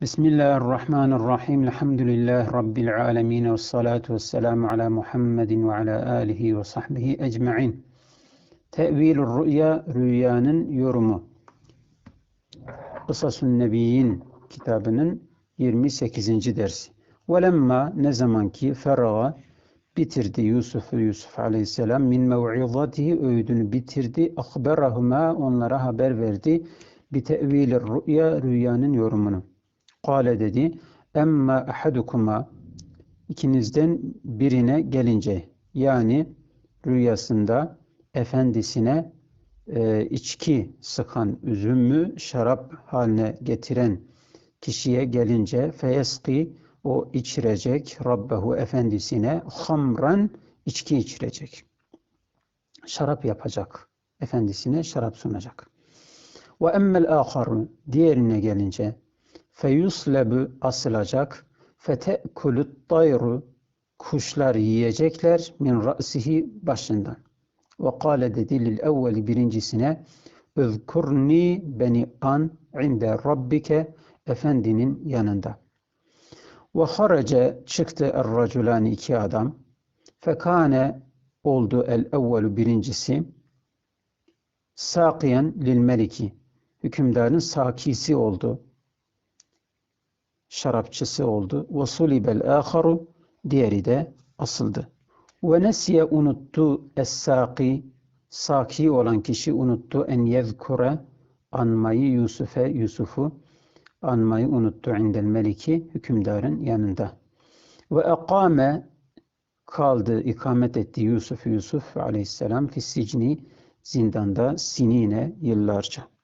Bismillahirrahmanirrahim. Elhamdülillahi Rabbil alemin. Ve salatu ve selamu ala Muhammedin ve ala alihi ve sahbihi ecma'in. Tevilur rüya, rüyanın yorumu. Kısasun Nebiyyin kitabının 28. dersi. Velemma ne zaman ki feraga bitirdi Yusuf Yusuf aleyhisselam min mev'izatihi öğüdünü bitirdi. Akberahuma onlara haber verdi. Bi tevilir rüya rüyanın yorumunu. Kale dedi. Emma ahadukuma ikinizden birine gelince yani rüyasında efendisine e, içki sıkan üzümü şarap haline getiren kişiye gelince feyeski o içirecek Rabbehu efendisine hamran içki içirecek. Şarap yapacak. Efendisine şarap sunacak. Ve emmel aharu diğerine gelince feyuslebu asılacak fete'kulut tayru kuşlar yiyecekler min ra'sihi başından. Ve kâle dedi lil evveli birincisine Üzkurni beni an inde rabbike efendinin yanında. Ve harace çıktı er-raculani iki adam. Fekane oldu el evvelu birincisi sakiyen lil meliki hükümdarın sakisi oldu şarapçısı oldu. Ve sulibel aharu diğeri de asıldı. Ve nesiye unuttu es-saki saki olan kişi unuttu en yezkure anmayı Yusuf'e Yusuf'u anmayı unuttu indel meliki hükümdarın yanında. Ve ekame kaldı, ikamet etti Yusuf Yusuf aleyhisselam fissicni zindanda sinine yıllarca.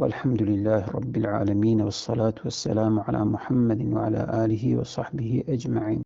Velhamdülillahi Rabbil alemin ve salatu ve selamu ala Muhammedin ve ala alihi ve sahbihi ecma'in.